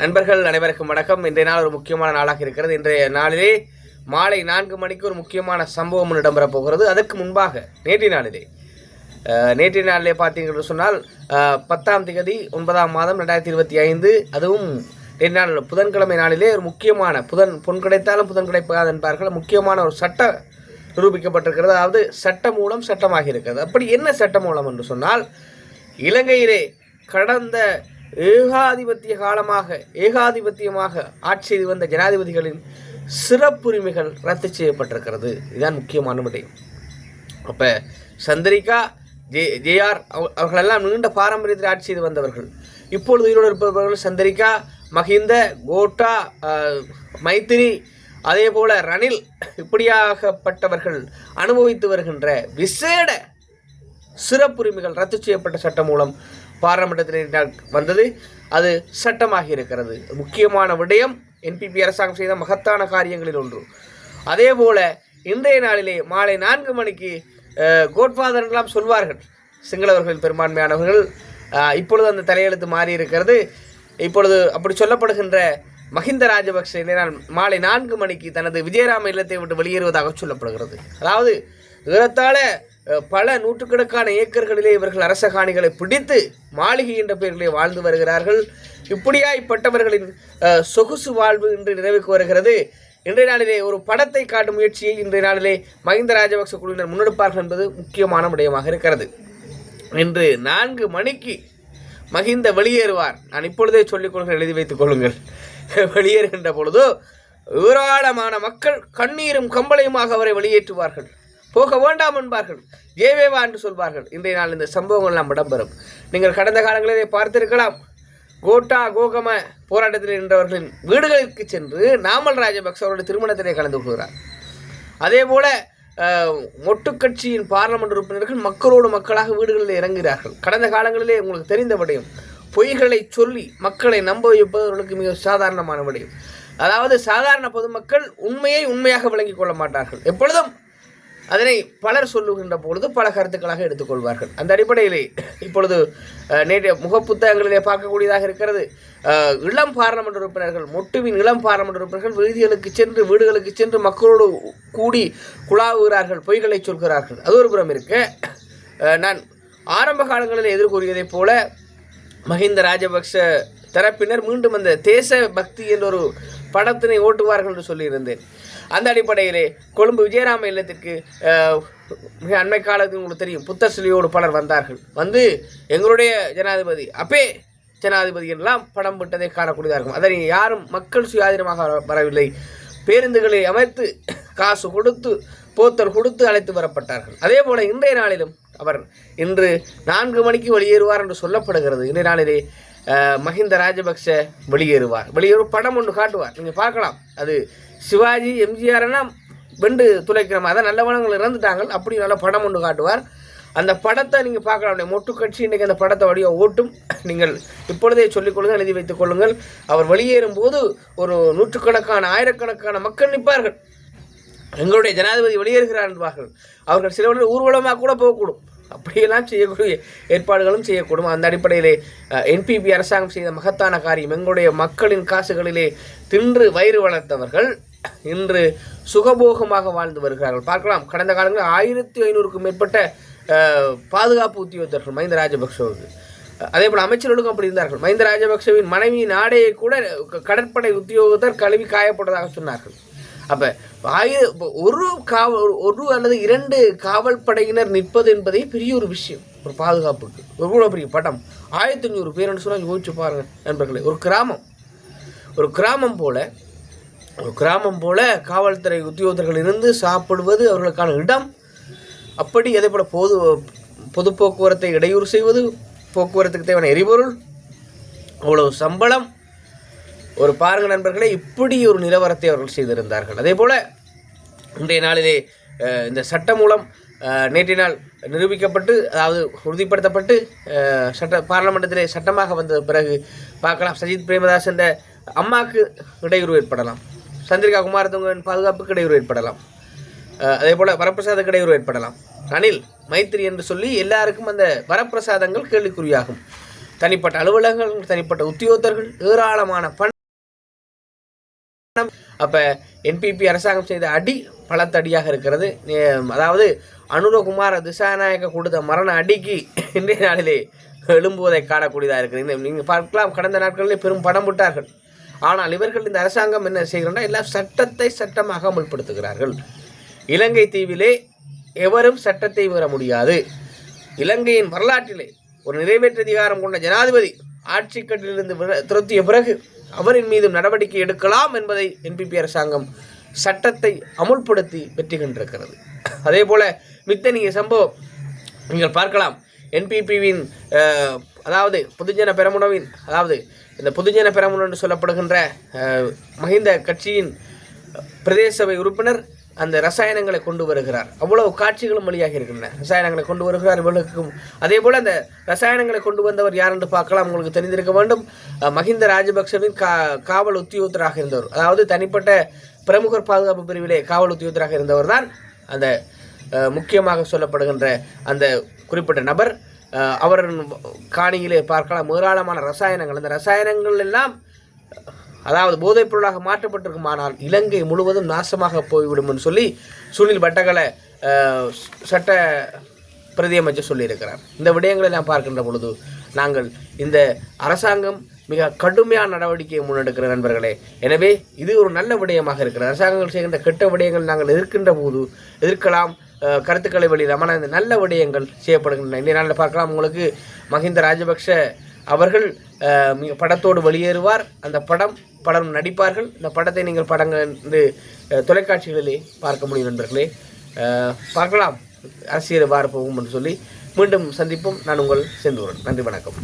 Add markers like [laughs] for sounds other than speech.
நண்பர்கள் அனைவருக்கும் வணக்கம். இன்றைய நாள் ஒரு முக்கியமான நாளாக இருக்கிறது. இன்றைய நாளிலே மாலை நான்கு மணிக்கு ஒரு முக்கியமான சம்பவம் இடம்பெறப் போகிறது. அதற்கு முன்பாக நேற்றைய நாளிலே நேற்றைய நாளிலே பார்த்தீங்கன்னு சொன்னால் பத்தாம் தேதி ஒன்பதாம் மாதம் ரெண்டாயிரத்தி இருபத்தி ஐந்து. அதுவும் நேற்று நாள் புதன்கிழமை நாளிலே ஒரு முக்கியமான புதன் பொன் கிடைத்தாலும் புதன் கிடைப்பாது என்பார்கள். முக்கியமான ஒரு சட்ட நிரூபிக்கப்பட்டிருக்கிறது. அதாவது சட்ட மூலம் சட்டமாக இருக்கிறது. அப்படி என்ன சட்ட மூலம் என்று சொன்னால் இலங்கையிலே கடந்த ஏகாதிபத்திய காலமாக ஏகாதிபத்தியமாக ஆட்சி செய்து வந்த ஜனாதிபதிகளின் சிறப்புரிமைகள் ரத்து செய்யப்பட்டிருக்கிறது. இதுதான் முக்கியமான விடயம். அப்போ சந்திரிகா ஜே ஜேஆர் அவ- அவர்களெல்லாம் நீண்ட பாரம்பரியத்தில் ஆட்சி செய்து வந்தவர்கள். இப்பொழுது உயிரோடு இருப்பவர்கள் சந்திரிகா மஹிந்த கோட்டா மைத்திரி அதே போல ரணில் இப்படியாகப்பட்டவர்கள் அனுபவித்து வருகின்ற விசேட சிறப்புரிமைகள் ரத்து செய்யப்பட்ட சட்டம் மூலம் பாராளுமன்றத்தில் வந்தது. அது சட்டமாகி இருக்கிறது. முக்கியமான விடயம் என்பிபி அரசாங்கம் செய்த மகத்தான காரியங்களில் ஒன்று. அதே போல இன்றைய நாளிலே மாலை நான்கு மணிக்கு கோட்பாதர்களாம் எல்லாம் சொல்வார்கள். சிங்களவர்களில் பெரும்பான்மையானவர்கள் இப்பொழுது அந்த தலையெழுத்து மாறி இருக்கிறது இப்பொழுது அப்படி சொல்லப்படுகின்ற மஹிந்த ராஜபக்சேனால் மாலை நான்கு மணிக்கு தனது விஜயராம இல்லத்தை விட்டு வெளியேறுவதாக சொல்லப்படுகிறது. அதாவது ஏறத்தாழ பல நூற்றுக்கணக்கான ஏக்கர்களிலே இவர்கள் அரச காணிகளை பிடித்து மாளிகை என்ற பெயர்களை வாழ்ந்து வருகிறார்கள். இப்படியாய்ப்பட்டவர்களின் இப்பட்டவர்களின் சொகுசு வாழ்வு இன்று நிறைவுக்கு வருகிறது. இன்றைய நாளிலே ஒரு படத்தை காட்டும் முயற்சியை இன்றைய நாளிலே மஹிந்த ராஜபக்ச குழுவினர் முன்னெடுப்பார்கள் என்பது முக்கியமான விடயமாக இருக்கிறது. இன்று நான்கு மணிக்கு மஹிந்த வெளியேறுவார். நான் இப்பொழுதே சொல்லிக்கொள்கிறேன் எழுதி வைத்துக் கொள்ளுங்கள். [laughs] வெளியேறுகின்ற பொழுது ஏராளமான மக்கள் கண்ணீரும் கம்பளையுமாக அவரை வெளியேற்றுவார்கள். போக வேண்டாம் என்பார்கள். ஏவேவா என்று சொல்வார்கள். இன்றைய நாள் இந்த சம்பவங்கள்லாம் இடம்பெறும். நீங்கள் கடந்த காலங்களிலே பார்த்திருக்கலாம் கோட்டா கோகம போராட்டத்தில் நின்றவர்களின் வீடுகளுக்கு சென்று நாமல் ராஜபக்ச அவருடைய திருமணத்திலே கலந்து கொள்கிறார். அதே போல ஒட்டுக்கட்சியின் மொட்டு கட்சியின் பார்லமெண்ட் உறுப்பினர்கள் மக்களோடு மக்களாக வீடுகளில் இறங்குகிறார்கள். கடந்த காலங்களிலே உங்களுக்கு தெரிந்த விடயம் பொய்களை சொல்லி மக்களை நம்ப வைப்பது அவர்களுக்கு மிக சாதாரணமான விடயம். அதாவது சாதாரண பொதுமக்கள் உண்மையை உண்மையாக விளங்கிக் கொள்ள மாட்டார்கள். எப்பொழுதும் அதனை பலர் சொல்லுகின்ற பொழுது பல கருத்துக்களாக எடுத்துக்கொள்வார்கள். அந்த அடிப்படையிலே இப்பொழுது அஹ், நேற்றைய முகப்புத்தகங்களிலே பார்க்கக்கூடியதாக இருக்கிறது. இளம் பாராளுமன்ற உறுப்பினர்கள் மொட்டுவின் இளம் பாராளுமன்ற உறுப்பினர்கள் வீதிகளுக்கு சென்று வீடுகளுக்கு சென்று மக்களோடு கூடி குழாவுகிறார்கள் பொய்களை சொல்கிறார்கள். அது ஒரு புறம் இருக்க. நான் ஆரம்ப காலங்களில் எதிர்கூறியதைப் போல மஹிந்த ராஜபக்ஷ தரப்பினர் மீண்டும் அந்த தேச பக்தி என்ற ஒரு படத்தினை ஓட்டுவார்கள் என்று சொல்லியிருந்தேன். அந்த அடிப்படையிலே கொழும்பு விஜயராம இல்லத்திற்கு மிக அண்மை காலத்தில் உங்களுக்கு தெரியும் புத்தர் சிலையோடு பலர் வந்தார்கள். வந்து எங்களுடைய ஜனாதிபதி அப்பே ஜனாதிபதி எல்லாம் படம் விட்டதை காணக்கூடியதாக இருக்கும். அதனை யாரும் மக்கள் சுயாதீனமாக வர- வரவில்லை. பேருந்துகளை அமைத்து காசு கொடுத்து போத்தல் கொடுத்து அழைத்து வரப்பட்டார்கள். அதே போல இன்றைய நாளிலும் அவர் இன்று நான்கு மணிக்கு வெளியேறுவார் என்று சொல்லப்படுகிறது. இன்றைய நாளிலே மஹிந்த ராஜபக்ஷ வெளியேறுவார். வெளியேறு படம் ஒன்று காட்டுவார். நீங்கள் பார்க்கலாம். அது சிவாஜி எம்ஜிஆர் வெண்டு துளைக்கிற மாதிரி. தான் நல்லவனங்கள் இறந்துட்டாங்க அப்படி நல்ல படம் ஒன்று காட்டுவார். அந்த படத்தை நீங்கள் பார்க்கலாம். மொட்டு கட்சி இன்றைக்கி அந்த படத்தை வழியாக ஓட்டும். நீங்கள் இப்பொழுதே சொல்லிக்கொள்ளுங்கள் எழுதி வைத்துக் கொள்ளுங்கள். அவர் வெளியேறும் போது ஒரு நூற்றுக்கணக்கான ஆயிரக்கணக்கான மக்கள் நிற்பார்கள். எங்களுடைய ஜனாதிபதி வெளியேறுகிறார் என்பார்கள். அவர்கள் சிலவர்கள் ஊர்வலமாக கூட போகக்கூடும். அப்படியெல்லாம் செய்யக்கூடிய ஏற்பாடுகளும் செய்யக்கூடும். அந்த அடிப்படையிலே என்பிபி அரசாங்கம் செய்த மகத்தான காரியம் எங்களுடைய மக்களின் காசுகளிலே தின்று வயிறு வளர்த்தவர்கள் இன்று சுகபோகமாக வாழ்ந்து வருகிறார்கள். பார்க்கலாம். கடந்த காலங்களில் ஆயிரத்தி ஐநூறுக்கும் மேற்பட்ட பாதுகாப்பு உத்தியோகத்தர்கள் மஹிந்த ராஜபக்சவுக்கு. அதே போல் அமைச்சர்களுக்கும் அப்படி இருந்தார்கள். மஹிந்த ராஜபக்சவின் மனைவியின் ஆடையை கூட க- கடற்படை உத்தியோகத்தர் கழுவி காயப்பட்டதாக சொன்னார்கள். அப்போ ஆயிர ஒரு காவல் ஒரு- அல்லது இரண்டு காவல் படையினர் நிற்பது என்பதே பெரிய ஒரு விஷயம். ஒரு பாதுகாப்புக்கு. எவ்வளோ பெரிய படம். ஆயிரத்தி ஐநூறு பேர்னு சொன்னால் யோசிச்சு பாருங்க நண்பர்களே. ஒரு கிராமம். ஒரு கிராமம் போல ஒரு கிராமம் போல காவல்துறை உத்தியோகத்தர்கள் இருந்து சாப்பிடுவது அவர்களுக்கான இடம். அப்படி அதே போல் பொது பொது போக்குவரத்தை இடையூறு செய்வது போக்குவரத்துக்கு தேவையான எரிபொருள் அவ்வளவு சம்பளம். ஒரு பாருங்க நண்பர்களே இப்படி ஒரு நிலவரத்தை அவர்கள் செய்திருந்தார்கள். அதே போல் இன்றைய நாளிலே இந்த சட்டம் மூலம் நேற்றைய நாள் நிரூபிக்கப்பட்டு அதாவது உறுதிப்படுத்தப்பட்டு சட்ட பாராளுமன்றத்திலே சட்டமாக வந்த பிறகு பார்க்கலாம். சஜித் பிரேமதாஸ் என்ற அம்மாவுக்கு இடையூறு ஏற்படலாம். சந்திரிகா குமாரதுங்கன் பாதுகாப்புக்கு இடையூறு ஏற்படலாம். அதே போல் வரப்பிரசாதக்கு இடையூறு ஏற்படலாம். ரணில் மைத்திரி என்று சொல்லி எல்லாருக்கும் அந்த வரப்பிரசாதங்கள் கேள்விக்குறியாகும். தனிப்பட்ட அலுவலகங்கள் தனிப்பட்ட உத்தியோகத்தர்கள் ஏராளமான பணம் அப்போ என்பிபி அரசாங்கம் செய்த அடி பலத்தடியாக இருக்கிறது. அதாவது அனுரகுமார திசாநாயக்க கொடுத்த மரண அடிக்கு இன்றைய நாளிலே எழும்புவதை காணக்கூடியதாக இருக்கிறது. நீங்கள் பார்க்கலாம். கடந்த நாட்களிலே பெரும் படம் விட்டார்கள் ஆனால் இவர்கள் இந்த அரசாங்கம் என்ன செய்கிறோம்னா எல்லாம் சட்டத்தை சட்டமாக அமல்படுத்துகிறார்கள். இலங்கை தீவிலே எவரும் சட்டத்தை மீற முடியாது. இலங்கையின் வரலாற்றிலே ஒரு நிறைவேற்று அதிகாரம் கொண்ட ஜனாதிபதி ஆட்சி கட்டிலிருந்து துரத்திய பிறகு அவரின் மீதும் நடவடிக்கை எடுக்கலாம் என்பதை என்பிபி அரசாங்கம் சட்டத்தை அமுல்படுத்தி வெற்றி கொண்டிருக்கிறது அதே போல மித்தனிய சம்பவம் நீங்கள் பார்க்கலாம். என்பிபிவின் அதாவது பொதுஜன பெரமுனவின் அதாவது இந்த பொதுஜன பெரமுனு சொல்லப்படுகின்ற மஹிந்த கட்சியின் பிரதேச சபை உறுப்பினர் அந்த ரசாயனங்களை கொண்டு வருகிறார். அவ்வளவு காட்சிகளும் வழியாக இருக்கின்றன. ரசாயனங்களை கொண்டு வருகிறார் இவர்களுக்கும். அதே போல் அந்த ரசாயனங்களை கொண்டு வந்தவர் யார் என்று பார்க்கலாம். உங்களுக்கு தெரிந்திருக்க வேண்டும். மஹிந்த ராஜபக்சவின் கா காவல் உத்தியோகத்தராக இருந்தவர். அதாவது தனிப்பட்ட பிரமுகர் பாதுகாப்பு பிரிவிலே காவல் உத்தியோகத்தராக இருந்தவர் தான் அந்த முக்கியமாக சொல்லப்படுகின்ற அந்த குறிப்பிட்ட நபர். அவரின் அவர் காணியிலே பார்க்கலாம். ஏராளமான ரசாயனங்கள். அந்த ரசாயனங்கள் எல்லாம் அதாவது போதைப் பொருளாக மாற்றப்பட்டிருக்குமானால் இலங்கை முழுவதும் நாசமாக போய்விடும் என்று சொல்லி சுனில் பட்டகல சட்ட பிரதியமைச்சர் சொல்லியிருக்கிறார். இந்த விடயங்களை நாம் பார்க்கின்ற பொழுது நாங்கள் இந்த அரசாங்கம் மிக கடுமையான நடவடிக்கையை முன்னெடுக்கிற நண்பர்களே. எனவே இது ஒரு நல்ல விடயமாக இருக்கிறது. அரசாங்கங்கள் செய்கின்ற கெட்ட விடயங்கள் நாங்கள் எதிர்க்கின்ற போது எதிர்க்கலாம் கருத்துக்களை வெளியிடலாம். ஆனால் இந்த நல்ல விடயங்கள் செய்யப்படுகின்றன. இந்த நாளில் பார்க்கலாம் உங்களுக்கு மஹிந்த ராஜபக்ஷ அவர்கள் மிக படத்தோடு வெளியேறுவார். அந்த படம் பலரும் நடிப்பார்கள். இந்த படத்தை நீங்கள் படங்கள் என்று தொலைக்காட்சிகளிலே பார்க்க முடியும் நண்பர்களே. பார்க்கலாம். அரசியல் வார போகும் என்று சொல்லி மீண்டும் சந்திப்போம். நான் உங்கள் செந்தூரன். நன்றி வணக்கம்.